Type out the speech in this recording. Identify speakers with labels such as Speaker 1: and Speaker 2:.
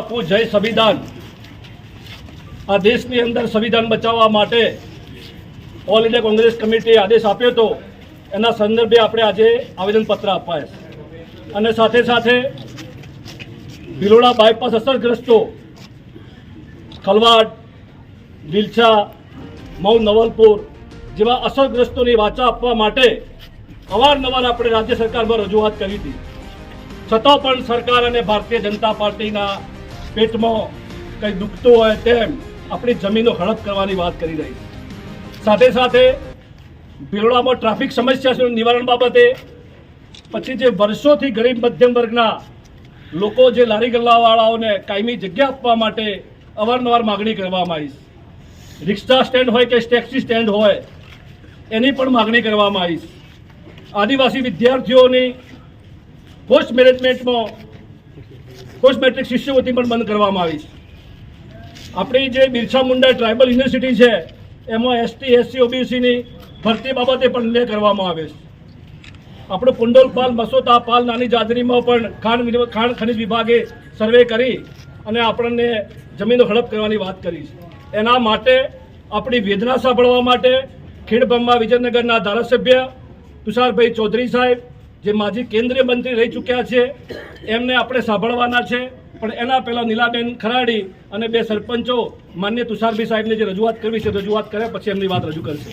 Speaker 1: આપવું જય સંવિધાન. આ દેશની અંદર સંવિધાન બચાવવા માટે ઓલ ઇન્ડિયા કોંગ્રેસ કમિટીએ આદેશ આપ્યો હતો. એના સંદર્ભે આપણે આજે આવેદનપત્ર અપાય અને સાથે સાથે ભિલોડા બાયપાસ અસરગ્રસ્તો ખલવાડ વિલછા મઉ નવલપુર જેવા અસરગ્રસ્તોની વાચા આપવા માટે અવારનવાર આપણે રાજ્ય સરકારમાં રજૂઆત કરી હતી. છતાં પણ સરકાર અને ભારતીય જનતા પાર્ટીના પેટમાં કંઈ દુખતું હોય તેમ આપણી જમીનો હડપ કરવાની વાત કરી રહી સાથે સાથે ભીલોડામાં ટ્રાફિક સમસ્યાનું નિવારણ બાબતે પછી જે વર્ષોથી ગરીબ મધ્યમ વર્ગના લોકો જે લારી ગલ્લાવાળાઓને કાયમી જગ્યા આપવા માટે અવારનવાર માગણી કરવામાં આવી રિક્ષા સ્ટેન્ડ હોય કે ટેક્સી સ્ટેન્ડ હોય, એની પણ માગણી કરવામાં આવી આદિવાસી વિદ્યાર્થીઓની પોસ્ટ મેનેજમેન્ટમાં પોસ્ટ મેટ્રિક શિષ્યવૃત્તિ પણ બંધ કરવામાં આવી છે. આપણી જે બિરસા મુંડા ટ્રાઇબલ યુનિવર્સિટી છે, એમાં એસટી, એસસી ઓબીસીની ભરતી બાબતે પણ નિર્ણય કરવામાં આવે છે. આપણું કુંડોલ પાલ, મસોતા પાલ નાની જાદરીમાં પણ ખાણ ખાણ ખનિજ વિભાગે સર્વે કરી અને આપણને જમીનો હડપ કરવાની વાત કરી છે. એના માટે આપણી વેદના સાંભળવા માટે ખીણબંબા વિજયનગરના ધારાસભ્ય તુષારભાઈ ચૌધરી સાહેબ જે માજી કેન્દ્રીય મંત્રી રહી ચૂક્યા છે, એમને આપણે સાંભળવાના છે. પણ એના પહેલાં નીલાબેન ખરાડી અને બે સરપંચો માન્ય તુષારભાઈ સાહેબને જે રજૂઆત કરવી છે, રજૂઆત કર્યા પછી એમની વાત રજૂ કરશે.